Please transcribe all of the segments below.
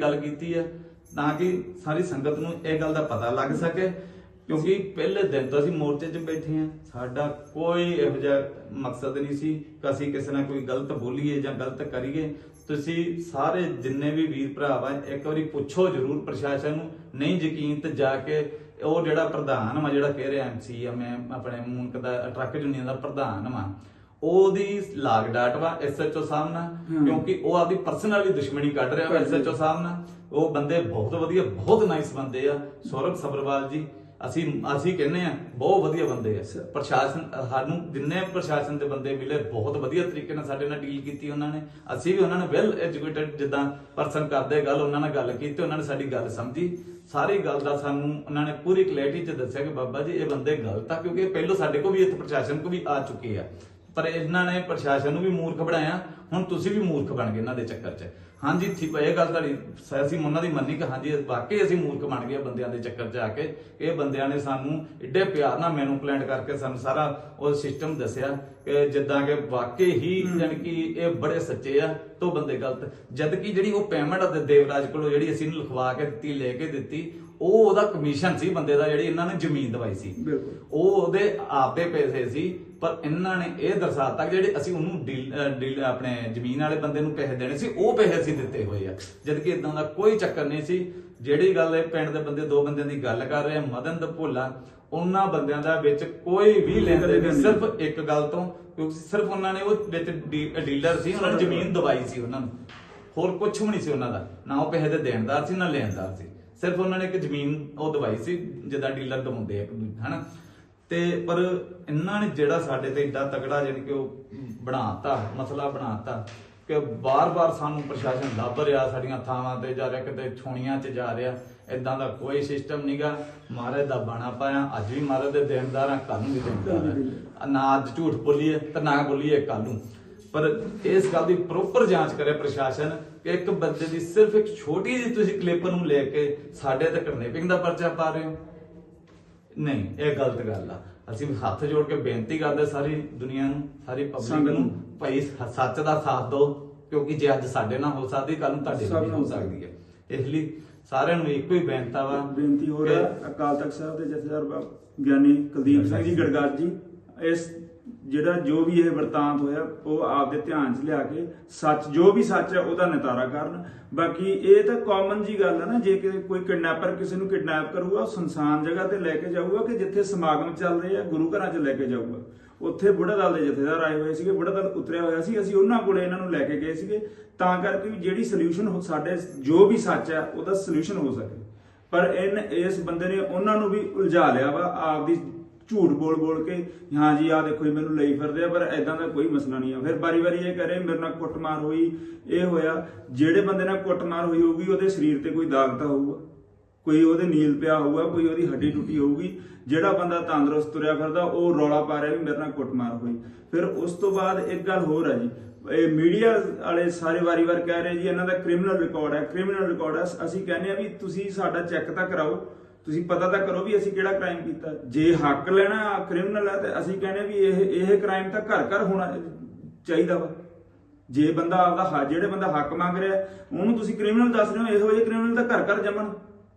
ਗੱਲ ਕੀਤੀ ਹੈ ਤਾਂ ਕਿ ਸਾਰੀ ਸੰਗਤ ਨੂੰ ਇਹ ਗੱਲ ਦਾ ਪਤਾ ਲੱਗ ਸਕੇ, ਕਿਉਂਕਿ ਪਹਿਲੇ ਦਿਨ ਤੋਂ ਅਸੀਂ ਮੋਰਚੇ 'ਚ ਬੈਠੇ ਹਾਂ ਸਾਡਾ ਕੋਈ ਇਹੋ ਜਿਹਾ ਮਕਸਦ ਨਹੀਂ ਸੀ ਕਿ ਅਸੀਂ ਕਿਸੇ ਨਾਲ ਕੋਈ ਗਲਤ ਬੋਲੀਏ ਜਾਂ ਗਲਤ ਕਰੀਏ। ਤੁਸੀਂ ਸਾਰੇ ਜਿੰਨੇ ਵੀ ਵੀਰ ਭਰਾ ਵਾ ਇੱਕ ਵਾਰੀ ਪੁੱਛੋ ਜ਼ਰੂਰ ਪ੍ਰਸ਼ਾਸਨ ਨੂੰ, ਨਹੀਂ ਯਕੀਨ ਤੇ ਜਾ ਕੇ ਉਹ ਜਿਹੜਾ ਪ੍ਰਧਾਨ ਵਾ, ਜਿਹੜਾ ਕਹਿ ਰਿਹਾ ਐਮਸੀ ਆ, ਮੈਂ ਆਪਣੇ ਮੁਲਕ ਦਾ, ਟਰੱਕ ਯੂਨੀਅਨ ਦਾ ਪ੍ਰਧਾਨ ਵਾ ਉਹਦੀ ਲਾਗ ਡਾਟ ਵਾ ਐਸਐਚਓ ਸਾਹਿਬ ਨਾਲ। ਕਿਉਂਕਿ ਉਹ ਆਪਦੀ ਪਰਸਨਲੀ ਦੁਸ਼ਮਣੀ ਕੱਢ ਰਿਹਾ ਐਸਐਚਓ ਸਾਹਿਬ ਨਾਲ ਉਹ ਬੰਦੇ ਬਹੁਤ ਵਧੀਆ ਬਹੁਤ ਨਾਈਸ ਬੰਦੇ ਆ ਸੌਰਵ ਸਬਰਵਾਲ ਜੀ। ਅਸੀਂ ਅਸੀਂ ਕਹਿੰਨੇ ਆ ਬਹੁਤ ਵਧੀਆ ਬੰਦੇ ਆ. ਪ੍ਰਸ਼ਾਸਨ ਸਾਨੂੰ ਜਿੰਨੇ ਪ੍ਰਸ਼ਾਸਨ ਦੇ ਬੰਦੇ ਮਿਲੇ ਬਹੁਤ ਵਧੀਆ ਤਰੀਕੇ ਨਾਲ ਸਾਡੇ ਨਾਲ ਡੀਲ ਕੀਤੀ ਉਹਨਾਂ ਨੇ। ਅਸੀਂ ਵੀ ਉਹਨਾਂ ਨੇ ਵੈਲ ਐਜੂਕੇਟਡ ਜਿੱਦਾਂ ਪਰਸਨ ਕਰਦੇ ਗੱਲ ਉਹਨਾਂ ਨਾਲ ਗੱਲ ਕੀਤੀ ਉਹਨਾਂ ਨੇ ਸਾਡੀ ਗੱਲ ਸਮਝੀ। ਸਾਰੀ ਗੱਲ ਦਾ ਸਾਨੂੰ ਉਹਨਾਂ ਨੇ ਪੂਰੀ ਕਲੈਰਿਟੀ ਚ ਦੱਸਿਆ ਕਿ ਬਾਬਾ ਜੀ ਇਹ ਬੰਦੇ ਗਲਤ ਆ ਕਿਉਂਕਿ ਇਹ ਪਹਿਲੋਂ ਸਾਡੇ ਕੋਲ ਵੀ ਇੱਥੇ ਪ੍ਰਸ਼ਾਸਨ ਕੋ ਵੀ ਆ ਚੁੱਕੇ ਆ। ਪਰ ਇਹਨਾਂ ਨੇ ਪ੍ਰਸ਼ਾਸਨ ਨੂੰ ਵੀ ਮੂਰਖ ਬਣਾਇਆ ਹੁਣ ਤੁਸੀਂ ਵੀ ਮੂਰਖ ਬਣ ਗਏ ਇਹਨਾਂ ਦੇ ਚੱਕਰ 'ਚ। ਹਾਂਜੀ ਠੀਕ ਇਹ ਗੱਲ ਤੁਹਾਡੀ ਅਸੀਂ ਉਹਨਾਂ ਦੀ ਮੰਨੀ ਕਿ ਹਾਂਜੀ ਵਾਕਈ ਅਸੀਂ ਮੂਰਖ ਬਣ ਗਏ ਬੰਦਿਆਂ ਦੇ ਚੱਕਰ 'ਚ ਆ ਕੇ। ਇਹ ਬੰਦਿਆਂ ਨੇ ਸਾਨੂੰ ਏਡੇ ਪਿਆਰ ਨਾਲ ਮੈਨੂਪਲੇਟ ਕਰਕੇ ਸਾਨੂੰ ਸਾਰਾ ਉਹ ਸਿਸਟਮ ਦੱਸਿਆ ਕਿ ਜਿੱਦਾਂ ਕਿ ਵਾਕਈ ਹੀ ਜਾਣੀ ਕਿ ਇਹ ਬੜੇ ਸੱਚੇ ਆ ਤੋਂ ਬੰਦੇ ਗਲਤ। ਜਦ ਕਿ ਜਿਹੜੀ ਉਹ ਪੇਮੈਂਟ ਦੇਵਰਾਜ ਕੋਲੋਂ ਜਿਹੜੀ ਅਸੀਂ ਇਹਨੂੰ ਲਿਖਵਾ ਕੇ ਦਿੱਤੀ ਲੈ ਕੇ ਦਿੱਤੀ ਉਹ ਉਹਦਾ ਕਮਿਸ਼ਨ ਸੀ ਬੰਦੇ ਦਾ ਜਿਹੜੀ ਇਹਨਾਂ ਨੇ ਜ਼ਮੀਨ ਦਵਾਈ ਸੀ। ਬਿਲਕੁਲ। ਉਹ ਉਹਦੇ ਆਪਦੇ ਪੈਸੇ ਸੀ ਪਰ ਇਹਨਾਂ ਨੇ ਇਹ ਦਰਸਾਤਾ ਕਿ ਜਿਹੜੇ ਅਸੀਂ ਉਹਨੂੰ ਆਪਣੇ ਜ਼ਮੀਨ ਵਾਲੇ ਬੰਦੇ ਨੂੰ ਪੈਸੇ ਦੇਣੇ ਸੀ ਉਹ ਪੈਸੇ ਅਸੀਂ ਦਿੱਤੇ ਹੋਏ ਆ। ਜਦ ਕਿ ਇਦਾਂ ਦਾ ਕੋਈ ਚੱਕਰ ਨਹੀਂ ਸੀ। ਜਿਹੜੀ ਗੱਲ ਇਹ ਪਿੰਡ ਦੇ ਬੰਦੇ ਦੋ ਬੰਦਿਆਂ ਦੀ ਗੱਲ ਕਰ ਰਹੇ ਆ ਮਦਨ ਤੇ ਭੋਲਾ ਉਹਨਾਂ ਬੰਦਿਆਂ ਦਾ ਵਿੱਚ ਕੋਈ ਵੀ ਲੈਣ ਦੇਣ ਨਹੀਂ। ਸਿਰਫ ਇੱਕ ਗੱਲ ਤੋਂ ਕਿਉਂਕਿ ਸਿਰਫ ਉਹਨਾਂ ਨੇ ਉਹ ਵਿੱਚ ਡੀਲਰ ਸੀ ਉਹਨਾਂ ਨੇ ਜ਼ਮੀਨ ਦਵਾਈ ਸੀ ਉਹਨਾਂ ਨੂੰ। ਹੋਰ ਕੁਝ ਵੀ ਨਹੀਂ ਸੀ ਉਹਨਾਂ ਦਾ। ਨਾ ਉਹ ਪੈਸੇ ਦੇ ਦੇਣਦਾਰ ਸੀ ਨਾ ਲੈਣਦਾਰ ਸੀ। ਸਿਰਫ ਉਹਨਾਂ ਨੇ ਇੱਕ ਜ਼ਮੀਨ ਉਹ ਦਵਾਈ ਸੀ ਜਿੱਦਾਂ ਡੀਲਰ ਦਵਾਉਂਦੇ ਆ ਹਨਾ? ਤੇ ਪਰ ਇਹਨਾਂ ਨੇ ਜਿਹੜਾ ਸਾਡੇ ਤੇ ਏਡਾ ਤਗੜਾ ਜਾਣੀ ਕਿ ਉਹ ਬਣਾਤਾ, ਮਸਲਾ ਬਣਾਤਾ ਕਿ ਬਾਰ-ਬਾਰ ਸਾਨੂੰ ਪ੍ਰਸ਼ਾਸਨ ਲੱਭ ਰਿਹਾ, ਸਾਡੀਆਂ ਥਾਵਾਂ ਤੇ ਜਾ ਰਿਹਾ, ਕਿਤੇ ਛੋਣੀਆਂ 'ਚ ਜਾ ਰਿਹਾ ਇਦਾਂ ਦਾ ਕੋਈ ਸਿਸਟਮ ਨਹੀਂਗਾ ਮਹਾਰਾਜ ਦਾ ਬਾਣਾ ਪਾਇਆ, ਅੱਜ ਵੀ ਮਹਾਰਾਜ ਦੇ ਦੇਣਦਾਰ ਆ ਕੱਲ ਨੂੰ ਵੀ ਦੇਣਦਾਰ ਨਾ ਅੱਜ ਝੂਠ ਬੋਲੀਏ ਤੇ ਨਾ ਬੋਲੀਏ ਕੱਲ ਨੂੰ। ਪਰ ਇਸ ਗੱਲ ਦੀ ਪ੍ਰੋਪਰ ਜਾਂਚ ਕਰੇ ਪ੍ਰਸ਼ਾਸਨ ਕਿ ਇੱਕ ਬੰਦੇ ਦੀ ਸਿਰਫ ਇੱਕ ਛੋਟੀ ਜਿਹੀ ਤੁਸੀਂ ਕਲਿੱਪ ਨੂੰ ਲੈ ਕੇ ਸਾਡੇ ਤੇ ਕਿਡਨੈਪਿੰਗ ਦਾ ਪਰਚਾ ਪਾ ਰਹੇ ਹੋ। ਨਹੀਂ ਇਹ ਗਲਤ ਗੱਲ ਆ। ਅਸੀਂ ਹੱਥ ਜੋੜ ਕੇ ਬੇਨਤੀ ਕਰਦੇ ਸਾਰੀ ਦੁਨੀਆ ਨੂੰ ਸਾਰੀ ਪਬਲਿਕ ਨੂੰ। ਭਾਈ ਸੱਚ ਦਾ ਸਾਥ ਦਿਓ ਕਿਉਂਕਿ ਜੇ ਅੱਜ ਸਾਡੇ ਨਾਲ ਹੋ ਸਕਦੀ ਕੱਲ ਨੂੰ ਤੁਹਾਡੇ ਨਾਲ ਵੀ ਹੋ ਸਕਦੀ। ਹੈ। ਇਸ ਲਈ ਸਾਰਿਆਂ ਨੂੰ ਇੱਕੋ ਹੀ ਬੇਨਤਾ ਵਾ ਬੇਨਤੀ ਹੋ ਰਿਹਾ ਅਕਾਲ ਤਖਤ ਸਾਹਿਬ ਦੇ ਜਥੇਦਾਰ ਗਿਆਨੀ ਕੁਲਦੀਪ ਸਿੰਘ ਜੀ ਗੜਗੜ ਜੀ ਇਸ ਜਿਹੜਾ ਜੋ ਵੀ ਇਹ ਵਰਤਾਂਤ ਹੋਇਆ, ਉਹ ਆਪਦੇ ਧਿਆਨ 'ਚ ਲਿਆ ਕੇ ਸੱਚ, ਜੋ ਵੀ ਸੱਚ ਹੈ, ਉਹਦਾ ਨਿਤਾਰਾ ਕਰਨ। ਬਾਕੀ ਇਹ ਤਾਂ ਕਾਮਨ ਜੀ ਗੱਲ ਹੈ ਨਾ, ਜੇ ਕਿ ਕੋਈ ਕਿਡਨੈਪਰ ਕਿਸੇ ਨੂੰ ਕਿਡਨੈਪ ਕਰੂਗਾ, ਉਹ ਸੰਸਾਨ ਜਗ੍ਹਾ ਤੇ ਲੈ ਕੇ ਜਾਊਗਾ ਕਿ ਜਿੱਥੇ ਸਮਾਗਮ ਚੱਲ ਰਹੇ ਆ, ਗੁਰੂ ਘਰਾਂ 'ਚ ਲੈ ਕੇ ਜਾਊਗਾ। ਉੱਥੇ ਬੁੱਢਾ ਦਲ ਦੇ ਜਥੇਦਾਰ ਆਏ ਹੋਏ ਸੀਗੇ, ਬੁੱਢਾ ਦਲ ਉਤਰਿਆ ਹੋਇਆ ਸੀ, ਅਸੀਂ ਉਹਨਾਂ ਕੋਲੇ ਇਹਨਾਂ ਨੂੰ ਲੈ ਕੇ ਗਏ ਸੀਗੇ, ਤਾਂ ਕਰਕੇ ਜਿਹੜੀ ਸੋਲੂਸ਼ਨ ਸਾਡੇ ਜੋ ਵੀ ਸੱਚ ਹੈ, ਉਹਦਾ ਸੋਲੂਸ਼ਨ ਹੋ ਸਕੇ। ਪਰ ਇਨ ਇਸ ਬੰਦੇ ਨੇ ਉਹਨਾਂ ਨੂੰ ਵੀ ਉਲਝਾ ਲਿਆ ਵਾ, ਆਪਦੀ ਝੂਠ ਬੋਲ ਬੋਲ ਕੇ, ਹਾਂ ਜੀ ਆ ਦੇਖੋ ਜੀ, ਮੈਨੂੰ ਲਈ ਫਿਰਦੇ ਆ, ਪਰ ਐਦਾਂ ਦਾ ਕੋਈ ਮਸਲਾ ਨਹੀਂ ਆ। ਫਿਰ ਬਾਰੀ ਬਾਰੀ ਇਹ ਕਰੇ ਮੇਰੇ ਨਾਲ ਕੁੱਟਮਾਰ ਹੋਈ। ਇਹ ਹੋਇਆ, ਜਿਹੜੇ ਬੰਦੇ ਨਾਲ ਕੁੱਟਮਾਰ ਹੋਈ ਹੋਊਗੀ, ਉਹਦੇ ਸਰੀਰ ਤੇ ਕੋਈ ਦਾਗ ਤਾਂ ਹੋਊਗਾ, ਕੋਈ ਉਹਦੇ ਨੀਲ ਪਿਆ ਹੋਊਗਾ, ਕੋਈ ਉਹਦੀ ਹੱਡੀ ਟੁੱਟੀ ਹੋਊਗੀ, ਜਿਹੜਾ ਬੰਦਾ ਤੰਦਰੁਸਤ ਤੁਰਿਆ ਫਿਰਦਾ, ਉਹ ਰੌਲਾ ਪਾ ਰਿਹਾ ਵੀ ਮੇਰੇ ਨਾਲ ਕੁੱਟਮਾਰ ਹੋਈ। ਫਿਰ ਉਸ ਤੋਂ ਬਾਅਦ ਇੱਕ ਗੱਲ ਹੋਰ ਹੈ ਜੀ, ਇਹ ਮੀਡੀਆ ਵਾਲੇ ਸਾਰੇ ਵਾਰੀ-ਵਾਰ ਕਹਿ ਰਹੇ ਜੀ, ਇਹਨਾਂ ਦਾ ਕ੍ਰਿਮੀਨਲ ਰਿਕਾਰਡ ਹੈ, ਕ੍ਰਿਮੀਨਲ ਰਿਕਾਰਡ ਹੈ। ਅਸੀਂ ਕਹਿੰਦੇ ਆ ਵੀ ਤੁਸੀਂ ਸਾਡਾ ਚੈੱਕ ਤਾਂ ਕਰਾਓ ਤੁਸੀਂ ਪਤਾ ਤਾਂ ਕਰੋ ਵੀ ਅਸੀਂ ਕਿਹੜਾ ਕ੍ਰਾਈਮ ਕੀਤਾ। ਜੇ ਹੱਕ ਲੈਣਾ ਕ੍ਰਿਮੀਨਲ ਹੈ ਤੇ ਅਸੀਂ ਕਹਿੰਦੇ ਵੀ ਇਹ ਇਹ ਕ੍ਰਾਈਮ ਤਾਂ ਘਰ ਘਰ ਹੋਣਾ ਚਾਹੀਦਾ ਵਾ। ਜੇ ਬੰਦਾ ਆਪਦਾ ਜਿਹੜੇ ਬੰਦਾ ਹੱਕ ਮੰਗ ਰਿਹਾ ਉਹਨੂੰ ਤੁਸੀਂ ਕ੍ਰਿਮੀਨਲ ਦੱਸ ਰਹੇ ਹੋ ਇਹੋ ਜਿਹੇ ਕ੍ਰਿਮੀਨਲ ਤਾਂ ਘਰ ਘਰ ਜੰਮਣ।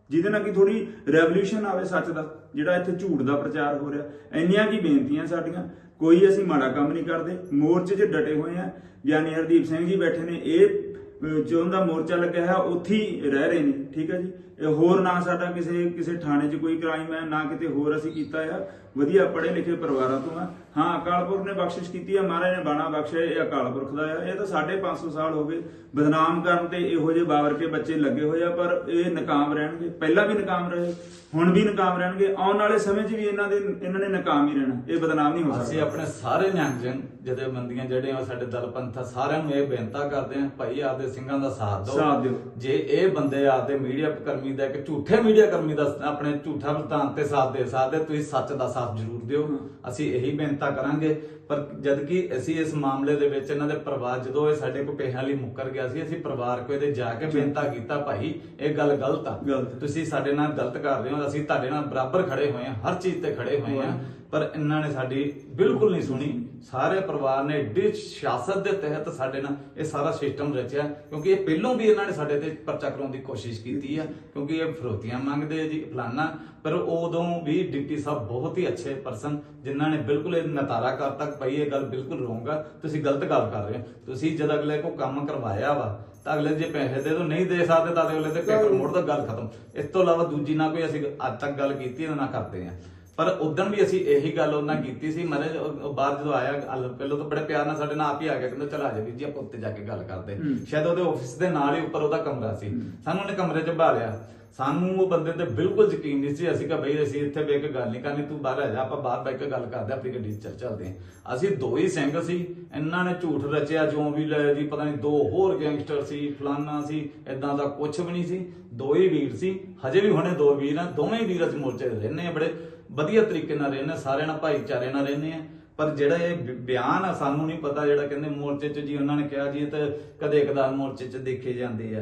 ਜਿਹਦੇ ਨਾਲ ਕਿ ਥੋੜੀ ਰੈਵੋਲੂਸ਼ਨ ਆਵੇ ਸੱਚ ਦਾ ਜਿਹੜਾ ਇੱਥੇ ਝੂਠ ਦਾ ਪ੍ਰਚਾਰ ਹੋ ਰਿਹਾ। ਇੰਨੀਆਂ ਕੀ ਬੇਨਤੀਆਂ ਸਾਡੀਆਂ। ਕੋਈ ਅਸੀਂ ਮਾੜਾ ਕੰਮ ਨਹੀਂ ਕਰਦੇ। ਮੋਰਚੇ 'ਚ ਡਟੇ ਹੋਏ ਆ। ਗਿਆਨੀ ਹਰਦੀਪ ਸਿੰਘ ਜੀ ਬੈਠੇ ਨੇ। ਇਹ ਅਹ, ਦਾ ਮੋਰਚਾ ਲੱਗਿਆ ਹੈ ਉੱਥੇ ਰਹਿ ਰਹੇ ਨੇ। ਠੀਕ ਹੈ ਜੀ? ਇਹ ਹੋਰ ਨਾ ਸਾਡਾ ਕਿਸੇ ਕਿਸੇ ਥਾਣੇ 'ਚ ਕੋਈ ਕ੍ਰਾਈਮ ਹੈ ਨਾ ਕਿਤੇ ਹੋਰ ਅਸੀਂ ਕੀਤਾ ਆ। ਵਧੀਆ ਪੜ੍ਹੇ ਲਿਖੇ ਪਰਿਵਾਰਾਂ ਤੋਂ ਆ। ਹਾਂ ਅਕਾਲ ਪੁਰਖ ਨੇ ਬਖਸ਼ਿਸ਼ ਕੀਤੀ ਆ ਮਹਾਰਾਜ ਨੇ ਬਾਣਾ ਬਖਸ਼ਿਆ ਇਹ ਅਕਾਲ ਪੁਰਖ ਦਾ ਆ। ਇਹ ਤਾਂ 550 ਸਾਲ ਹੋ ਗਏ। ਬਦਨਾਮ ਕਰਨ ਤੇ ਇਹੋ ਜਿਹੇ ਬਾਵਰ ਕੇ ਬੱਚੇ ਲੱਗੇ ਹੋਏ ਆ ਪਰ ਇਹ ਨਕਾਮ ਰਹਿਣਗੇ। ਪਹਿਲਾਂ ਵੀ ਨਕਾਮ ਰਹੇ ਹੁਣ ਵੀ ਨਕਾਮ ਰਹਿਣਗੇ। ਆਉਣ ਵਾਲੇ ਸਮੇਂ 'ਚ ਵੀ ਇਹਨਾਂ ਦੇ ਇਹਨਾਂ ਨੇ ਨਕਾਮ ਹੀ ਰਹਿਣਾ। ਇਹ ਬਦਨਾਮ ਨਹੀਂ ਹੋ ਅਸੀਂ ਸਕਦਾ। ਆਪਣੇ ਸਾਰੇ ਨਿਹੰਗ ਜਨ ਜਥੇਬੰਦੀਆਂ ਜਿਹੜੇ ਆ ਸਾਡੇ ਦਲ ਪੰਥਾ ਸਾਰਿਆਂ ਨੂੰ ਇਹ ਬੇਨਤਾ ਕਰਦੇ ਆ ਭਾਈ ਆਪਦੇ ਸਿੰਘਾਂ ਦਾ ਸਾਥ ਦਿਓ। ਸਾਥ ਦਿਓ। ਜੇ ਇਹ ਬੰਦੇ ਆਪਦੇ ਮੀਡੀਆ ਕਰਮੀ ਦਾ ਇੱਕ ਝੂਠੇ ਮੀਡੀਆ ਕਰਮੀ ਦਾ ਆਪਣੇ ਝੂਠਾ ਵਰਤਾਂਤ ਤੇ ਸਾਥ ਦੇ ਸਕਦੇ ਤੁਸੀਂ ਸੱਚ ਦਾ ਸਾਥ ਜ਼ਰੂਰ ਦਿਓ। ਅਸੀਂ ਇਹੀ ਬੇਨਤਾ ਕਰਾਂਗੇ। ਪਰ ਜਦ ਕਿ ਅਸੀਂ ਇਸ ਮਾਮਲੇ ਦੇ ਵਿੱਚ ਇਹਨਾਂ ਦੇ ਪਰਿਵਾਰ ਜਦੋਂ ਇਹ ਸਾਡੇ ਕੋਲ ਪੈਸਿਆਂ ਲਈ ਮੁੱਕਰ ਗਿਆ ਸੀ ਅਸੀਂ ਪਰਿਵਾਰ ਕੋਲ ਇਹਦੇ ਜਾ ਕੇ ਬੇਨਤਾ ਕੀਤਾ ਭਾਈ ਇਹ ਗੱਲ ਗਲਤ ਆ। ਤੁਸੀਂ ਸਾਡੇ ਨਾਲ ਗਲਤ ਕਰ ਰਹੇ ਹੋ ਅਸੀਂ ਤੁਹਾਡੇ ਨਾਲ ਬਰਾਬਰ ਖੜੇ ਹੋਏ ਹਾਂ ਹਰ ਚੀਜ਼ ਤੇ ਖੜੇ ਹੋਏ ਹਾਂ। ਪਰ ਇਹਨਾਂ ਨੇ ਸਾਡੀ ਬਿਲਕੁਲ ਨਹੀਂ ਸੁਣੀ। ਸਾਰੇ ਪਰਿਵਾਰ ਨੇ ਏਡੀ ਸਿਆਸਤ ਦੇ ਤਹਿਤ ਸਾਡੇ ਨਾਲ ਇਹ ਸਾਰਾ ਸਿਸਟਮ ਰਚਿਆ ਕਿਉਂਕਿ ਇਹ ਪਹਿਲੋਂ ਵੀ ਇਹਨਾਂ ਨੇ ਸਾਡੇ ਤੇ ਪਰਚਾ ਕਰਾਉਣ ਦੀ ਕੋਸ਼ਿਸ਼ ਕੀਤੀ ਆ ਕਿਉਂਕਿ ਇਹ ਫਰੋਤੀਆਂ ਮੰਗਦੇ ਆ ਜੀ ਫਲਾਨਾ। ਪਰ ਉਦੋਂ ਵੀ ਡਿਪਟੀ ਸਾਹਿਬ ਬਹੁਤ ਹੀ ਅੱਛੇ ਪਰਸਨ ਜਿਨ੍ਹਾਂ ਨੇ ਬਿਲਕੁਲ ਇਹ ਨਤਾਰਾ ਕਰ ਤੱਕ ਪਈ ਇਹ ਗੱਲ ਬਿਲਕੁਲ ਰੋਂਗ ਆ ਤੁਸੀਂ ਗਲਤ ਗੱਲ ਕਰ ਰਹੇ ਹੋ। ਤੁਸੀਂ ਜਦ ਅਗਲੇ ਕੋ ਕੰਮ ਕਰਵਾਇਆ ਵਾ ਤਾਂ ਅਗਲੇ ਜੇ ਪੈਸੇ ਦੇ ਦੋ ਨਹੀਂ ਦੇ ਸਕਦੇ ਤਾਂ ਅਗਲੇ ਤੇ ਪੇਪਰ ਮੋੜ ਦੋ ਗੱਲ ਖਤਮ। ਇਸ ਤੋਂ ਇਲਾਵਾ ਦੂਜੀ ਨਾ ਕੋਈ ਅਸੀਂ ਅੱਜ ਤੱਕ ਗੱਲ ਕੀਤੀ ਨਾ ਕਰਦੇ ਆ ਪਰ ਉਦੋਂ ਵੀ ਅਸੀਂ ਇਹੀ ਗੱਲ ਉਹਨਾਂ ਕੀਤੀ ਸੀ ਮਹਾਰਾਜ ਉਹ- ਬਾਹਰ ਜਦੋਂ ਆਇਆ ਪਹਿਲਾਂ ਤਾਂ ਬੜੇ ਪਿਆਰ ਨਾਲ ਸਾਡੇ ਨਾਲ ਆਪ ਹੀ ਆ ਗਿਆ ਕਹਿੰਦਾ ਚਲ ਆ ਜਾ ਵੀਰ ਜੀ ਆਪਾਂ ਉੱਤੇ ਜਾ ਕੇ ਗੱਲ ਕਰਦੇ। ਸ਼ਾਇਦ ਉਹਦੇ ਆਫਿਸ ਦੇ ਨਾਲ ਹੀ ਉੱਪਰ ਉਹਦਾ ਕਮਰਾ ਸੀ। ਸਾਨੂੰ ਉਹਨੇ ਕਮਰੇ 'ਚ ਬਾਲਿਆ ਸਾਨੂੰ ਉਹ ਬੰਦੇ ਤੇ ਬਿਲਕੁਲ ਯਕੀਨ ਨਹੀਂ ਸੀ। ਅਸੀਂ ਕਿਹਾ ਬਈ ਅਸੀਂ ਇੱਥੇ ਬਹਿ ਕੇ ਗੱਲ ਨਹੀਂ ਕਰਨੀ ਤੂੰ ਬਾਹਰ ਆ ਜਾ ਆਪਾਂ ਬਾਹਰ ਬਹਿ ਕੇ ਗੱਲ ਕਰਦੇ ਆਪਣੀ ਗੱਡੀ 'ਚ ਚੱਲ ਚੱਲਦੇ ਅਸੀਂ ਦੋ ਹੀ ਸਿੰਘ ਸੀ। ਇਹਨਾਂ ਨੇ ਝੂਠ ਰਚਿਆ ਜੋ ਵੀ ਲੈ ਜੀ ਪਤਾ ਨਹੀਂ ਦੋ ਹੋਰ ਗੈਂਗਸਟਰ ਸੀ ਫਲਾਨਾ ਸੀ ਇਦਾਂ ਦਾ ਕੁਝ ਵੀ ਨਹੀਂ ਸੀ। ਦੋ ਹੀ ਵੀਰ ਸੀ। ਹਜੇ ਵੀ ਹੁਣੇ ਦੋ ਵੀਰ ਆ ਦੋਵੇਂ ਵੀਰ ਅੱਜ ਮੋਰਚੇ ਤੇ ਰਹਿੰਦੇ ਆ ਬੜੇ। ਵਧੀਆ ਤਰੀਕੇ ਨਾਲ ਰਹਿੰਦੇ ਸਾਰਿਆਂ ਨਾਲ ਭਾਈਚਾਰੇ ਨਾਲ ਰਹਿੰਦੇ ਆ। ਪਰ ਜਿਹੜਾ ਇਹ ਬਿਆਨ ਆ ਸਾਨੂੰ ਨਹੀਂ ਪਤਾ ਜਿਹੜਾ ਕਹਿੰਦੇ ਮੋਰਚੇ 'ਚ ਜੀ ਉਹਨਾਂ ਨੇ ਕਿਹਾ ਜੀ ਇਹ ਤਾਂ ਕਦੇ ਕਦਾਰ ਮੋਰਚੇ 'ਚ ਦੇਖੇ ਜਾਂਦੇ ਆ।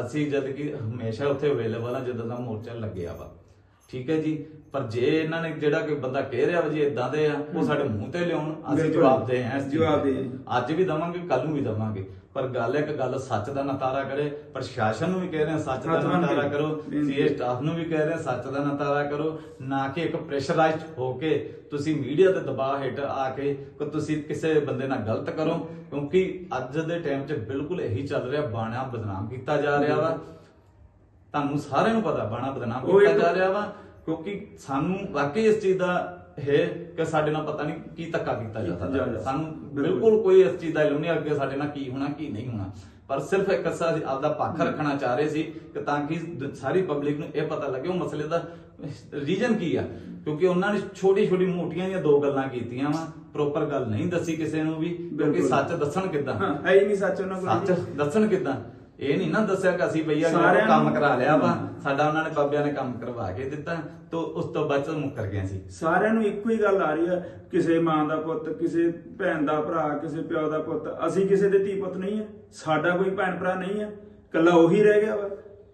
ਅਸੀਂ ਜਦ ਕਿ ਹਮੇਸ਼ਾ ਉੱਥੇ ਅਵੇਲੇਬਲ ਆ ਜਦੋਂ ਦਾ ਮੋਰਚਾ ਲੱਗਿਆ ਵਾ। ਠੀਕ ਹੈ ਜੀ? ਪਰ ਜੇ ਇਹਨਾਂ ਨੇ ਜਿਹੜਾ ਕੋਈ ਬੰਦਾ ਕਹਿ ਰਿਹਾ ਵਾ ਜੀ ਇਦਾਂ ਦੇ ਆ ਉਹ ਸਾਡੇ ਮੂੰਹ ਤੇ ਲਿਆਉਣ ਅਸੀਂ। ਜਵਾਬ ਦੇ ਹਾਂ ਜਵਾਬ ਦੇ। ਅੱਜ ਵੀ ਦਵਾਂਗੇ ਕੱਲ ਨੂੰ ਵੀ ਦਵਾਂਗੇ। ਪਰ ਗੱਲ ਇੱਕ ਗੱਲ ਸੱਚ ਦਾ ਨਤਾਰਾ ਕਰੇ ਪ੍ਰਸ਼ਾਸਨ ਨੂੰ ਵੀ ਕਹਿ ਰਹੇ ਸੱਚ ਦਾ ਨਤਾਰਾ ਕਰੋ। ਸੀਏ ਸਟਾਫ ਨੂੰ ਵੀ ਕਹਿ ਰਹੇ ਸੱਚ ਦਾ ਨਤਾਰਾ ਕਰੋ ਨਾ ਕਿ ਇੱਕ ਪ੍ਰੈਸ਼ਰਾਈਜ਼ਡ ਹੋ ਕੇ ਤੁਸੀਂ ਮੀਡੀਆ ਦੇ ਦਬਾਅ ਹੇਠ ਆ ਕੇ ਕਿ ਤੁਸੀਂ ਕਿਸੇ ਬੰਦੇ ਨਾਲ ਗਲਤ ਕਰੋ ਕਿਉਂਕਿ ਅੱਜ ਦੇ ਟਾਈਮ 'ਚ ਬਿਲਕੁਲ ਇਹੀ ਚੱਲ ਰਿਹਾ ਬਾਣਾ ਬਦਨਾਮ ਕੀਤਾ ਜਾ ਰਿਹਾ ਵਾ। ਤੁਹਾਨੂੰ ਸਾਰਿਆਂ ਨੂੰ ਪਤਾ ਬਾਣਾ ਬਦਨਾਮ ਕੀਤਾ ਜਾ ਰਿਹਾ ਵਾ। ਕਿਉਂਕਿ ਸਾਨੂੰ ਵਾਕਈ ਇਸ ਚੀਜ਼ ਦਾ ਹੈ ਕਿ ਸਾਡੇ ਨਾਲ ਪਤਾ ਨਹੀਂ ਕੀ ਧੱਕਾ ਕੀਤਾ ਜਾਂਦਾ। ਸਾਨੂੰ ਬਿਲਕੁਲ। ਕੋਈ ਇਸ ਚੀਜ਼ ਦਾ ਇਲਮ ਨਹੀਂ ਅੱਗੇ ਸਾਡੇ ਨਾਲ ਕੀ ਹੋਣਾ ਕੀ ਨਹੀਂ ਹੋਣਾ। ਪਰ ਸਿਰਫ ਇੱਕ ਅਸਾ ਆਪਦਾ ਪੱਖ ਰੱਖਣਾ ਚਾਹ ਰਹੇ ਸੀ ਕਿ ਤਾਂ ਕਿ ਸਾਰੀ ਪਬਲਿਕ ਨੂੰ ਇਹ ਪਤਾ ਲੱਗੇ ਉਹ ਮਸਲੇ ਦਾ ਰੀਜਨ ਕੀ ਆ। ਕਿਉਂਕਿ ਉਹਨਾਂ ਨੇ ਛੋਟੀ ਛੋਟੀ ਮੋਟੀਆਂ ਦੀਆਂ ਦੋ ਗੱਲਾਂ ਕੀਤੀਆਂ ਵਾ ਪ੍ਰੋਪਰ ਗੱਲ ਨਹੀਂ ਦੱਸੀ ਕਿਸੇ ਨੂੰ ਵੀ ਕਿਉਂਕਿ। ਸੱਚ ਦੱਸਣ ਕਿੱਦਾਂ? ਹੈ ਹੀ ਨਹੀਂ ਸੱਚ ਉਹਨਾਂ ਕੋਲ। ਸੱਚ ਦੱਸਣ ਕਿੱਦਾਂ? ਇਹ ਨਹੀਂ ਨਾ ਦੱਸਿਆ ਕਿ ਅਸੀਂ ਭਈਆ ਸਾਰਿਆਂ ਕੰਮ ਕਰਾ ਲਿਆ ਵਾ। ਸਾਡਾ ਉਹਨਾਂ ਨੇ ਬਾਬਿਆਂ ਨੇ ਕੰਮ ਕਰਵਾ ਕੇ ਦਿੱਤਾ ਤੋਂ ਉਸ ਤੋਂ ਬਾਅਦ ਚ ਮੁੱਕਰ ਗਏ ਸੀ ਸਾਰਿਆਂ ਨੂੰ ਇੱਕੋ ਹੀ ਗੱਲ ਆ ਰਹੀ ਆ ਕਿਸੇ ਮਾਂ ਦਾ ਪੁੱਤ ਕਿਸੇ ਭੈਣ ਦਾ ਭਰਾ ਕਿਸੇ ਪਿਓ ਦਾ ਪੁੱਤ ਅਸੀਂ ਕਿਸੇ ਦੇ ਧੀ ਪੁੱਤ ਨਹੀਂ ਆ। ਸਾਡਾ ਕੋਈ ਭੈਣ ਭਰਾ ਨਹੀਂ ਆ ਕੱਲਾ ਉਹੀ ਰਹਿ ਗਿਆ ਵਾ।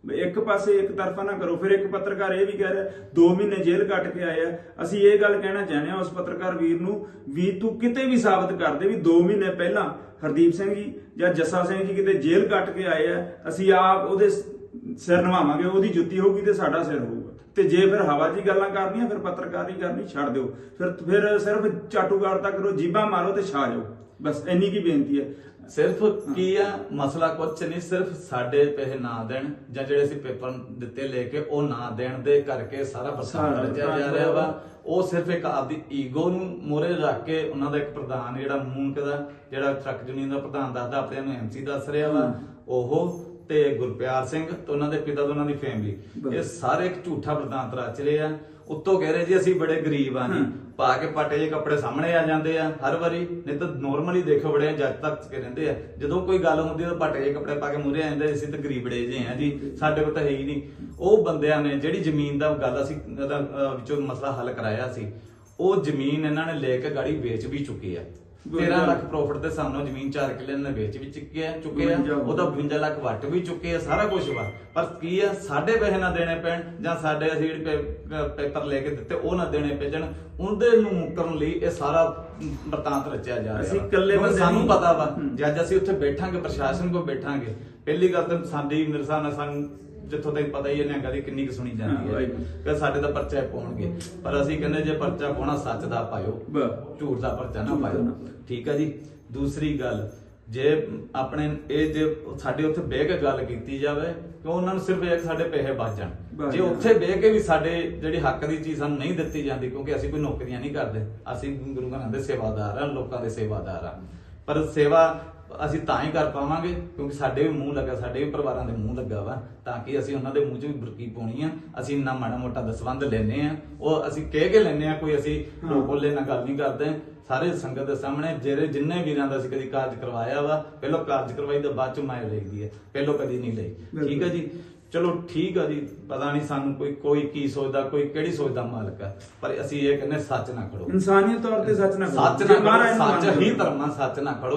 ਇੱਕ ਪਾਸੇ ਇੱਕ ਤਰਫਾ ਨਾ ਕਰੋ, ਫਿਰ ਇੱਕ ਪੱਤਰਕਾਰ ਇਹ ਵੀ ਕਹਿ ਰਿਹਾ 2 ਮਹੀਨੇ ਜੇਲ੍ਹ ਕੱਟ ਕੇ ਆਏ ਆ। ਅਸੀਂ ਇਹ ਗੱਲ ਕਹਿਣਾ ਚਾਹੁੰਦੇ ਹਾਂ ਉਸ ਪੱਤਰਕਾਰ ਵੀਰ ਨੂੰ, ਵੀ ਤੂੰ ਕਿਤੇ ਵੀ ਸਾਬਤ ਕਰ ਦੇ ਵੀ 2 ਮਹੀਨੇ ਪਹਿਲਾਂ ਹਰਦੀਪ ਸਿੰਘ ਜੀ ਜਾਂ ਜੱਸਾ ਸਿੰਘ ਜੀ ਕਿਤੇ ਜੇਲ੍ਹ ਕੱਟ ਕੇ ਆਏ ਆ, ਅਸੀਂ ਆਪ ਉਹਦੇ ਸਿਰ ਨਵਾਵਾਂਗੇ, ਉਹਦੀ ਜੁੱਤੀ ਹੋਊਗੀ ਤੇ ਸਾਡਾ ਸਿਰ ਹੋਊਗਾ। ਤੇ ਜੇ ਫਿਰ ਹਵਾ ਜੀ ਗੱਲਾਂ ਕਰਨੀਆਂ, ਫਿਰ ਪੱਤਰਕਾਰੀ ਕਰਨੀ ਛੱਡ ਦਿਓ। ਫਿਰ ਫਿਰ ਸਿਰਫ ਚਾਟੂਗਾਰ ਤੱਕ ਕਰੋ ਜੀਬਾਂ ਮਾਰੋ ਤੇ ਛਾ ਜਾਓ। ਬਸ ਇੰਨੀ ਕੀ ਬੇਨਤੀ ਹੈ। ਸਿਰਫ ਕੀ ਆ? ਮਸਲਾ ਕੁਛ ਨਹੀਂ ਸਿਰਫ ਸਾਡੇ ਪੈਸੇ ਨਾ ਦੇਣ ਜਾਂ ਜਿਹੜੇ ਅਸੀਂ ਪੇਪਰ ਦਿੱਤੇ ਲੈ ਕੇ ਉਹ ਨਾ ਦੇਣ ਦੇ ਕਰਕੇ ਸਾਰਾ ਸਾਰਾ ਰਚਿਆ ਜਾ ਰਿਹਾ ਵਾ। ਉਹ ਸਿਰਫ ਇੱਕ ਆਪਦੀ ਈਗੋ ਨੂੰ ਮੋਰੇ ਰੱਖ ਕੇ ਉਹਨਾਂ ਦਾ ਇੱਕ ਪ੍ਰਧਾਨ ਜਿਹੜਾ ਮੂਨਕ ਦਾ ਜਿਹੜਾ ਟਰੱਕ ਯੂਨੀਅਨ ਦਾ ਪ੍ਰਧਾਨ ਦੱਸਦਾ ਆਪਣੇ ਨੂੰ ਐਮਸੀ ਦੱਸ ਰਿਹਾ ਵਾ। ਉਹ ਤੇ ਗੁਰਪਿਆਰ ਸਿੰਘ ਤੇ ਉਹਨਾਂ ਦੇ ਪਿਤਾ ਤੇ ਉਹਨਾਂ ਦੀ ਫੈਮਿਲੀ। ਇਹ ਸਾਰੇ ਇੱਕ ਝੂਠਾ ਪ੍ਰਧਾਨ ਰਚ ਰਹੇ ਆ। ਉੱਤੋਂ ਕਹਿ ਰਹੇ ਜੀ ਅਸੀਂ ਬੜੇ ਗਰੀਬ ਆ ਜੀ। ਪਾ ਕੇ ਪਾਟੇ ਜਿਹੇ ਕੱਪੜੇ ਸਾਹਮਣੇ ਆ ਜਾਂਦੇ ਆ ਹਰ ਵਾਰੀ। ਨਹੀਂ ਤਾਂ ਨਾਰਮਲੀ ਦੇਖੋ ਬੜੇ ਜੱਜ ਤੱਕ ਕੇ ਰਹਿੰਦੇ ਆ। ਜਦੋਂ ਕੋਈ ਗੱਲ ਹੁੰਦੀ ਤਾਂ ਪਾਟੇ ਜਿਹੇ ਕੱਪੜੇ ਪਾ ਕੇ ਮੂਰੇ ਆ ਜਾਂਦੇ ਅਸੀਂ ਤਾਂ ਗਰੀਬੜੇ ਜਿਹੇ ਆ ਜੀ। ਸਾਡੇ ਕੋਲ ਤਾਂ ਹੈ ਹੀ ਨਹੀਂ। ਉਹ ਬੰਦਿਆਂ ਨੇ ਜਿਹੜੀ ਜ਼ਮੀਨ ਦਾ ਗੱਲ ਅਸੀਂ ਉਹਦਾ ਵਿੱਚੋਂ ਮਸਲਾ ਹੱਲ ਕਰਾਇਆ ਸੀ ਉਹ ਜ਼ਮੀਨ ਇਹਨਾਂ ਨੇ ਲੈ ਕੇ ਗਾੜੀ ਵੇਚ ਵੀ ਚੁੱਕੇ ਆ। 13 ਲੱਖ ਪ੍ਰੋਫਿਟ ਦੇ ਸਾਨੂੰ ਜ਼ਮੀਨ 4 ਕਿੱਲੇ ਨੇ ਵੇਚ ਵੀ ਚੁੱਕੇ ਆ ਚੁੱਕੇ ਆ 52 ਉਹਦਾ 52 ਲੱਖ ਵੱਟ ਵੀ ਚੁੱਕੇ ਆ ਸਾਰਾ ਕੁਝ ਵਾ ਪਰ ਕੀ ਆ ਸਾਡੇ ਪੈਸੇ ਨਾ ਦੇਣੇ ਪੈਣ ਜਾਂ ਸਾਡੇ ਅਸੀਂ ਪੇਪਰ ਲੈ ਕੇ ਦਿੱਤੇ ਉਹ ਨਾ ਦੇਣੇ ਪੈਣ ਉਹਦੇ ਨੂੰ ਮੁਕਰਨ ਲਈ ਇਹ ਸਾਰਾ ਵਰਤਾਂਤ ਰਚਿਆ ਜਾ ਰਿਹਾ ਅਸੀਂ। ਇਕੱਲੇ ਬੰਦੇ ਸਾਨੂੰ। ਪਤਾ ਵਾ ਹੂੰ। ਜਦ ਅਸੀਂ ਉੱਥੇ ਬੈਠਾਂਗੇ ਪ੍ਰਸ਼ਾਸਨ ਕੋਲ ਬੈਠਾਂਗੇ ਪਹਿਲੀ ਗੱਲ ਤਾਂ ਸਾਡੀ ਨਾਲ ਸਾਨੂੰ ਜਿੱਥੋਂ ਤੱਕ ਪਤਾ ਹੀ ਹੈ ਨਿਹੰਗਾਂ ਦੀ ਕਿੰਨੀ ਕੁ ਸੁਣੀ ਜਾਂਦੀ ਹਾਂ। ਕਿ ਸਾਡੇ ਦਾ ਪਰਚਾ ਪਾਉਣਗੇ ਪਰ ਅਸੀਂ ਕਹਿੰਦੇ ਜੇ ਪਰਚਾ ਪਾਉਣਾ ਸੱਚ ਦਾ ਪਾਇਓ। ਝੂਠ ਦਾ ਪਰਚਾ ਨਾ ਪਾਇਓ। ਠੀਕ ਹੈ ਜੀ ਦੂਸਰੀ ਗੱਲ ਜੇ ਆਪਣੇ ਇਹ ਜੇ ਸਾਡੇ ਉੱਥੇ ਬਹਿ ਕੇ ਗੱਲ ਕੀਤੀ ਜਾਵੇ ਕਿ ਉਹਨਾਂ ਨੂੰ ਸਿਰਫ ਇਹ ਸਾਡੇ ਪੈਸੇ ਬਚ ਜਾਣ ਬਚ ਜੇ। ਉੱਥੇ ਬਹਿ ਕੇ ਵੀ ਸਾਡੇ ਜਿਹੜੀ ਹੱਕ ਦੀ ਚੀਜ਼ ਸਾਨੂੰ ਨਹੀਂ ਦਿੱਤੀ ਜਾਂਦੀ ਕਿਉਂਕਿ ਅਸੀਂ ਕੋਈ ਨੌਕਰੀਆਂ ਨਹੀਂ ਕਰਦੇ ਅਸੀਂ ਗੁਰੂ ਘਰਾਂ ਦੇ ਸੇਵਾਦਾਰ ਆ ਲੋਕਾਂ ਦੇ ਸੇਵਾਦਾਰ ਆ ਪਰ ਸੇਵਾ ਅਸੀਂ ਤਾਂ ਹੀ ਕਰ ਪਾਵਾਂਗੇ ਕਿਉਂਕਿ ਸਾਡੇ ਵੀ ਮੂੰਹ ਲੱਗਾ ਸਾਡੇ ਵੀ ਪਰਿਵਾਰਾਂ ਦੇ ਮੂੰਹ ਲੱਗਾ ਵਾ ਤਾਂ ਕਿ ਅਸੀਂ ਉਹਨਾਂ ਦੇ ਮੂੰਹ 'ਚ ਵੀ ਬੁਰਕੀ ਪਾਉਣੀ ਆ। ਅਸੀਂ ਇੰਨਾ ਮਾੜਾ ਮੋਟਾ ਦਸਵੰਦ ਲੈਨੇ ਆ। ਉਹ ਅਸੀਂ ਕਹਿ ਕੇ ਲੈਨੇ ਆ ਕੋਈ ਅਸੀਂ ਹਾਂ। ਲੋਕ ਬੋਲੇ ਨਾਲ ਗੱਲ ਨਹੀਂ ਕਰਦੇ। ਸਾਰੇ ਸੰਗਤ ਦੇ ਸਾਹਮਣੇ ਜਿਹੜੇ ਜਿੰਨੇ ਵੀਰਾਂ ਦਾ ਅਸੀਂ ਕਦੀ ਕਾਰਜ ਕਰਵਾਇਆ ਵਾ ਪਹਿਲਾਂ ਕਾਰਜ ਕਰਵਾਈ ਤਾਂ ਬਾਅਦ ਚ ਮਾਇ ਲਈਦੀ ਹੈ ਪਹਿਲਾਂ ਕਦੀ ਨਹੀਂ ਲਈ। ਠੀਕ ਹੈ ਜੀ? ਚਲੋ ਠੀਕ ਆ ਜੀ ਪਤਾ ਨਹੀਂ ਸਾਨੂੰ ਕੋਈ ਕੋਈ ਕੀ ਸੋਚਦਾ ਕੋਈ ਕਿਹੜੀ ਸੋਚ ਦਾ ਮਾਲਕ ਆ ਪਰ ਅਸੀਂ ਇਹ ਕਹਿੰਦੇ ਸੱਚ ਨਾ ਖੜੋ। ਇਨਸਾਨੀਅਤ ਤੌਰ ਤੇ ਸੱਚ ਨਾ। ਸੱਚ ਨਾ ਖੜੋ ਸੱਚ ਹੀ ਹੋ। ਧਰਮਾ ਸੱਚ ਨਾ ਖੜੋ।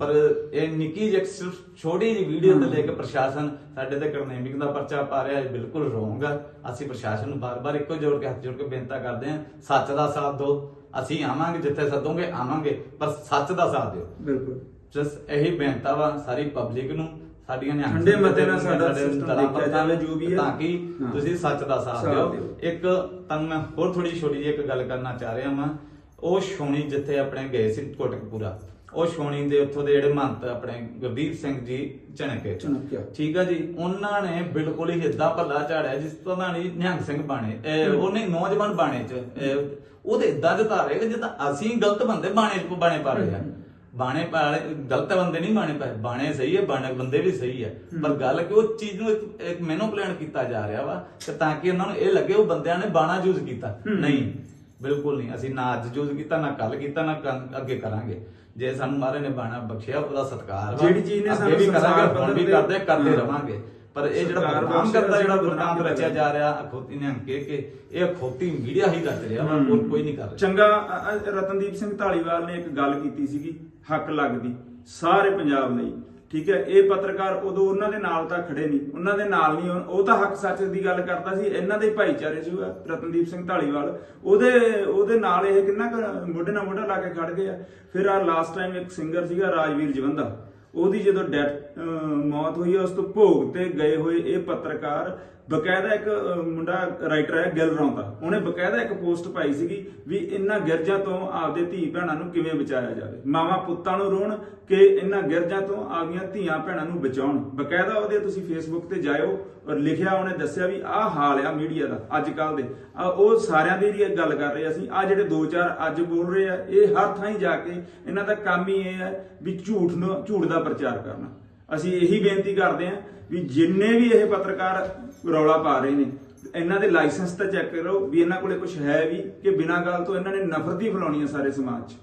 ਪਰ ਇਹ ਨਿੱਕੀ ਜਿਹੀ ਸਿਰਫ ਛੋਟੀ ਜਿਹੀ ਵੀਡੀਓ ਤੇ ਲੈ ਕੇ ਪ੍ਰਸ਼ਾਸਨ ਸਾਡੇ ਤੇ ਕਰਨੈਮਿਕ ਦਾ ਪਰਚਾ ਪਾ ਰਿਹਾ ਇਹ ਬਿਲਕੁਲ ਰੋਂਗ ਆ। ਅਸੀਂ ਪ੍ਰਸ਼ਾਸਨ ਨੂੰ ਬਾਰ-ਬਾਰ ਇੱਕੋ ਜੋੜ ਕੇ ਹੱਥ ਜੋੜ ਕੇ ਬੇਨਤੀ ਕਰਦੇ ਹਾਂ ਸੱਚ ਦਾ ਸਾਥ ਦਿਓ। ਅਸੀਂ ਆਵਾਂਗੇ ਜਿੱਥੇ ਸੱਦੋਗੇ ਆਵਾਂਗੇ ਪਰ ਸੱਚ ਦਾ ਸਾਥ ਦਿਓ। ਬਿਲਕੁਲ। ਜਸ ਇਹੀ ਬੇਨਤਾ ਵਾ ਸਾਰੀ ਪਬਲਿਕ ਨੂੰ। ਸਾਡੀਆਂ ਨਿਹੰਗ ਠੰਡੇ ਮੱਥੇ ਨਾਲ ਸਾਡਾ system ਦੇਖਿਆ ਜਾਵੇ ਜੋ ਵੀ ਹੈ। ਤਾਂ ਕਿ ਹਾਂ। ਤੁਸੀਂ ਸੱਚ ਦਾ ਸਾਥ ਸਾਥ ਦਿਓ। ਦਿਓ। ਇੱਕ ਤੁਹਾਨੂੰ ਮੈਂ ਹੋਰ ਥੋੜੀ ਛੋਟੀ ਜਿਹੀ ਇੱਕ ਗੱਲ ਕਰਨਾ ਚਾਹ ਰਿਹਾ ਹਾਂ ਉਹ ਛੋਣੀ ਜਿੱਥੇ ਆਪਣੇ ਗਏ ਸੀ ਕੋਟਕਪੂਰਾ। ਉਹ ਛੋਣੀ ਦੇ ਉੱਥੋਂ ਦੇ ਜਿਹੜੇ ਮਹੰਤ ਆਪਣੇ ਗੁਰਦੀਪ ਸਿੰਘ ਜੀ ਝਣਕਿਆ। ਠੀਕ ਆ ਜੀ? ਉਹਨਾਂ ਨੇ ਬਿਲਕੁਲ ਹੀ ਹਿੱਦਾ ਭੱਲਾ ਝਾੜਿਆ ਜਿਸ ਤਰ੍ਹਾਂ ਨਹੀਂ ਨਿਹੰਗ ਸਿੰਘ ਬਾਣੇ ਇਹ ਉਹਨੇ ਨੌਜਵਾਨ ਬਾਣੇ ਚ। ਇਹ ਉਹਦੇ ਇਦਾਂ ਧਾਰੇ ਕਿ ਜਿੱਦਾਂ ਅਸੀਂ ਗਲਤ ਬੰਦੇ ਬਾਣੇ ਚ ਬਾਣੇ ਪਾ ਰਹੇ ਆ। ਬਾਣੇ ਪਾਲੇ ਗਲਤ ਬੰਦੇ ਨਹੀਂ ਬਾਣੇ ਪਏ ਬਾਣੇ ਸਹੀ ਹੈ ਬਾਣੇ ਬੰਦੇ ਵੀ ਸਹੀ ਹੈ। ਪਰ ਗੱਲ ਕਿ ਉਹ ਚੀਜ਼ ਨੂੰ ਇੱਕ- ਇੱਕ ਮੈਨੂਪਲੇਟ ਕੀਤਾ ਜਾ ਰਿਹਾ ਵਾ ਕਿ ਤਾਂ ਕਿ ਉਹਨਾਂ ਨੂੰ ਇਹ ਲੱਗੇ ਉਹ ਬੰਦਿਆਂ ਨੇ ਬਾਣਾ ਯੂਜ਼ ਕੀਤਾ। ਨਹੀਂ ਬਿਲਕੁਲ ਨਹੀਂ। ਅਸੀਂ ਨਾ ਅੱਜ ਯੂਜ਼ ਕੀਤਾ ਨਾ ਕੱਲ ਕੀਤਾ ਨਾ ਅੱਗੇ ਕਰਾਂਗੇ। ਜੇ ਸਾਨੂੰ ਮਹਾਰਾਜ ਨੇ ਬਾਣਾ ਬਖਸ਼ਿਆ ਉਹਦਾ ਸਤਿਕਾਰ ਵਾ। ਜਿਹੜੀ ਚੀਜ਼ ਨੇ ਸਾਨੂੰ ਵੀ ਸੰਸਾਰ ਵੀ ਪੱਧਰ ਤੇ- ਕਰਦੇ ਕਰਦੇ। ਰਵਾਂਗੇ। ਪਰ ਇਹ ਜਿਹੜਾ ਬਦਨਾਮ ਕਰਦਾ ਜਿਹੜਾ ਬਦਨਾਮ ਰਚਿਆ ਜਾ ਰਿਹਾ ਅਖੋਤੀ ਨੇ ਕੇ ਕੇ ਇਹ ਅਖੋਤੀ ਮੀਡੀਆ ਹੀ ਰਚ ਰਿਹਾ ਵਾ ਕੋਈ ਨਹੀਂ ਕਰ ਰਿਹਾ। ਚੰਗਾ ਰਤਨਦੀਪ ਸਿੰਘ ਢਾਲੀਵਾਲ ਨੇ ਇੱਕ ਗੱਲ ਕੀਤੀ ਸੀਗੀ। ਹੱਕ ਲੱਗਦੀ ਸਾਰੇ ਪੰਜਾਬ ਲਈ। ਠੀਕ ਹੈ ਇਹ ਪੱਤਰਕਾਰ ਉਦੋਂ ਉਹਨਾਂ ਦੇ ਨਾਲ ਤਾਂ ਖੜੇ ਨਹੀਂ ਉਹਨਾਂ ਦੇ ਨਾਲ ਨਹੀਂ ਉਹ- ਤਾਂ ਹੱਕ ਸੱਚ ਦੀ ਗੱਲ ਕਰਦਾ ਸੀ ਇਹਨਾਂ ਦੇ ਭਾਈਚਾਰੇ ਸੀਗਾ ਰਤਨਦੀਪ ਸਿੰਘ ਢਾਲੀਵਾਲ ਉਹਦੇ ਉਹਦੇ ਨਾਲ ਇਹ ਕਿੰਨਾ ਕੁ ਮੋਢੇ ਨਾਲ ਮੋਢਾ ਲਾ ਕੇ ਖੜ ਗਏ ਆ। ਫਿਰ ਆ ਲਾਸਟ ਟਾਈਮ ਇੱਕ ਸਿੰਗਰ ਸੀਗਾ ਰਾਜਵੀਰ ਜਵੰਦਾ ਉਹਦੀ ਜਦੋਂ ਡੈਥ ਮੌਤ ਹੋਈ ਆ, ਉਸ ਤੋਂ ਭੋਗ ਤੇ ਗਏ ਹੋਏ ਇਹ ਪੱਤਰਕਾਰ ਬਕਾਇਦਾ ਇੱਕ ਮੁੰਡਾ ਰਾਈਟਰ ਹੈ, ਗਿਲ ਰੌਂਤਾ। ਉਹਨੇ ਬਕਾਇਦਾ ਇੱਕ ਪੋਸਟ ਪਾਈ ਸੀਗੀ ਵੀ ਇਹਨਾਂ ਗਿਰਜਾਂ ਤੋਂ ਆਪਦੇ ਧੀ ਭੈਣਾਂ ਨੂੰ ਕਿਵੇਂ ਬਚਾਇਆ ਜਾਵੇ। ਮਾਵਾਂ ਪੁੱਤਾਂ ਨੂੰ ਰੋਣ ਕਿ ਇਹਨਾਂ ਗਿਰਜਾਂ ਤੋਂ ਆਪਦੀਆਂ ਧੀਆਂ ਭੈਣਾਂ ਨੂੰ ਬਚਾਉਣ। ਬਕਾਇਦਾ ਉਹਦੇ ਤੁਸੀਂ ਫੇਸਬੁੱਕ ਤੇ ਜਾਇਓ ਔਰ ਲਿਖਿਆ ਉਹਨੇ ਦੱਸਿਆ ਵੀ ਆਹ ਹਾਲ ਆ ਮੀਡੀਆ ਦਾ ਅੱਜ ਕੱਲ ਦੇ ਉਹ ਸਾਰਿਆਂ ਦੀ ਹੀ ਗੱਲ ਕਰ ਰਹੇ ਅਸੀਂ ਆ ਜਿਹੜੇ ਦੋ ਚਾਰ ਅੱਜ ਬੋਲ ਰਹੇ ਆ, ਇਹ ਹਰ ਥਾਂ ਹੀ ਜਾ ਕੇ ਇਹਨਾਂ ਦਾ ਕੰਮ ਹੀ ਇਹ ਹੈ ਵੀ ਝੂਠ ਨੂੰ, ਝੂਠ ਦਾ ਪ੍ਰਚਾਰ ਕਰਨਾ। ਅਸੀਂ ਇਹੀ ਬੇਨਤੀ ਕਰਦੇ ਹਾਂ ਵੀ ਜਿੰਨੇ ਵੀ ਇਹ ਪੱਤਰਕਾਰ ਰੌਲਾ ਪਾ ਰਹੇ ਨੇ ਇਹਨਾਂ ਦੇ ਲਾਇਸੈਂਸ ਤਾਂ ਚੈੱਕ ਕਰੋ ਵੀ ਇਹਨਾਂ ਕੋਲੇ ਕੁਝ ਹੈ ਵੀ ਕਿ ਬਿਨਾਂ ਗੱਲ ਤੋਂ ਇਹਨਾਂ ਨੇ ਨਫ਼ਰਤ ਹੀ ਫੈਲਾਉਣੀ ਹੈ ਸਾਰੇ ਸਮਾਜ 'ਚ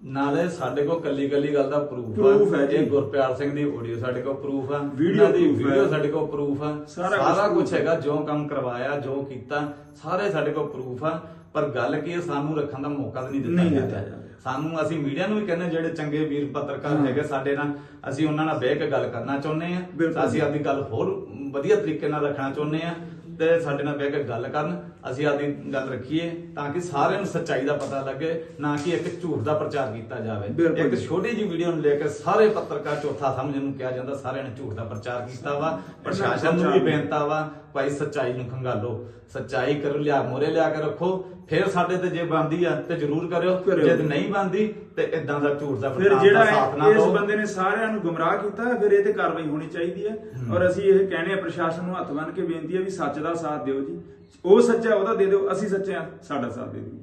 ਨਾਲੇ ਸਾਡੇ ਕੋਲ ਕੱਲੀ ਕੱਲੀ ਗੱਲ ਦਾ ਪ੍ਰੂਫ Proof ਹੈ ਜੀ। ਇਹ ਗੁਰਪਿਆਰ ਸਿੰਘ ਦੀ ਆਡੀਓ ਸਾਡੇ ਕੋਲ ਪ੍ਰੂਫ ਆ Video ਇਹਨਾਂ ਦੀ proof ਹੈ। ਵੀਡੀਓ ਸਾਡੇ ਕੋਲ ਪ੍ਰੂਫ ਆ ਸਾਰਾ ਸਾਰਾ ਕੁਛ ਕੁਝ ਹੈ। ਹੈਗਾ ਜੋ ਕੰਮ ਕਰਵਾਇਆ ਜੋ ਕੀਤਾ ਸਾਰੇ ਸਾਡੇ ਕੋਲ ਪ੍ਰੂਫ ਆ ਪਰ ਗੱਲ ਕੀ ਹੈ ਸਾਨੂੰ ਰੱਖਣ ਦਾ ਮੌਕਾ ਤਾਂ ਨਹੀਂ ਦਿੱਤਾ ਨਹੀਂ ਜਾ ਦਿੱਤਾ ਰਿਹਾ। ਜਾ ਰਿਹਾ। ਸਾਨੂੰ ਅਸੀਂ ਮੀਡੀਆ ਨੂੰ ਵੀ ਕਹਿੰਦੇ ਜਿਹੜੇ ਚੰਗੇ ਵੀਰ ਪੱਤਰਕਾਰ। ਹੈਗੇ ਸਾਡੇ ਨਾਲ ਅਸੀਂ ਉਹਨਾਂ ਨਾਲ ਬਹਿ ਕੇ ਗੱਲ ਕਰਨਾ ਚਾਹੁੰਦੇ ਆ। ਅਸੀਂ ਆਪਦੀ ਗੱਲ ਹੋਰ ਵਧੀਆ ਤਰੀਕੇ ਨਾਲ ਰੱਖਣਾ ਚਾਹੁੰਦੇ ਆ ਤੇ ਸਾਡੇ ਨਾਲ ਬਹਿ ਕੇ ਗੱਲ ਕਰਨ ਅਸੀਂ ਆਪਦੀ ਗੱਲ ਰੱਖੀਏ ਤਾਂ ਕਿ ਸਾਰਿਆਂ ਨੂੰ ਸੱਚਾਈ ਦਾ ਪਤਾ ਲੱਗੇ ਨਾ ਕਿ ਇੱਕ ਝੂਠ ਦਾ ਪ੍ਰਚਾਰ ਕੀਤਾ ਜਾਵੇ ਇੱਕ ਜੀ। ਛੋਟੀ ਜਿਹੀ ਵੀਡੀਓ ਨੂੰ ਲੈ ਕੇ ਸਾਰੇ ਪੱਤਰਕਾਰ ਚੌਥਾ ਸਮਝਣ ਨੂੰ ਕਿਹਾ ਜਾਂਦਾ ਸਾਰਿਆਂ ਨੇ ਝੂਠ ਦਾ ਪ੍ਰਚਾਰ ਕੀਤਾ ਵਾ ਪ੍ਰਸ਼ਾਸਨ ਨੂੰ ਵੀ ਬੇਨਤਾ ਵਾ ਭਾਈ ਸੱਚਾਈ ਨੂੰ ਖੰਗਾਲੋ। ਸੱਚਾਈ ਕਰੋ ਲਿਆ ਮੋਰੇ ਲਿਆ ਕੇ ਰੱਖੋ। ਫਿਰ ਸਾਡੇ ਤੇ ਜੇ ਬੰਦੀ ਆ ਤੇ ਜ਼ਰੂਰ ਕਰਿਓ। ਜੇ ਨਹੀਂ ਬੰਦੀ ਤੇ ਇਦਾਂ ਦਾ ਝੂਠ ਦਾ ਫਿਰ ਜਿਹੜਾ ਇਸ ਬੰਦੇ ਨੇ ਸਾਰਿਆਂ ਨੂੰ ਗੁੰਮਰਾਹ ਕੀਤਾ ਫਿਰ ਇਹ ਤੇ ਕਾਰਵਾਈ ਹੋਣੀ ਚਾਹੀਦੀ ਹੈ। ਔਰ ਅਸੀਂ ਇਹ ਕਹਿੰਦੇ ਆ ਪ੍ਰਸ਼ਾਸਨ ਨੂੰ ਹੱਥ ਬੰਨ ਕੇ ਬੇਨਤੀ ਹੈ ਵੀ ਸੱਚ ਦਾ ਸਾਥ ਦਿਓ ਜੀ। ਉਹ ਸੱਚਾ ਉਹਦਾ ਦੇ ਦਿਓ ਅਸੀਂ ਸੱਚੇ ਆ ਸਾਡਾ ਸਾਥ ਦੇ ਦਿਓ।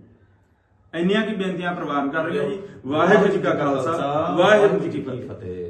ਇੰਨੀਆਂ ਕੀ ਬੇਨਤੀਆਂ ਪ੍ਰਵਾਨ ਕਰ ਰਹੇ ਹਾਂ ਜੀ। ਵਾਹਿਗੁਰੂ ਜੀ ਕਾ ਖਾਲਸਾ ਵਾਹਿਗੁਰੂ ਜੀ ਕੀ ਫਤਿਹ।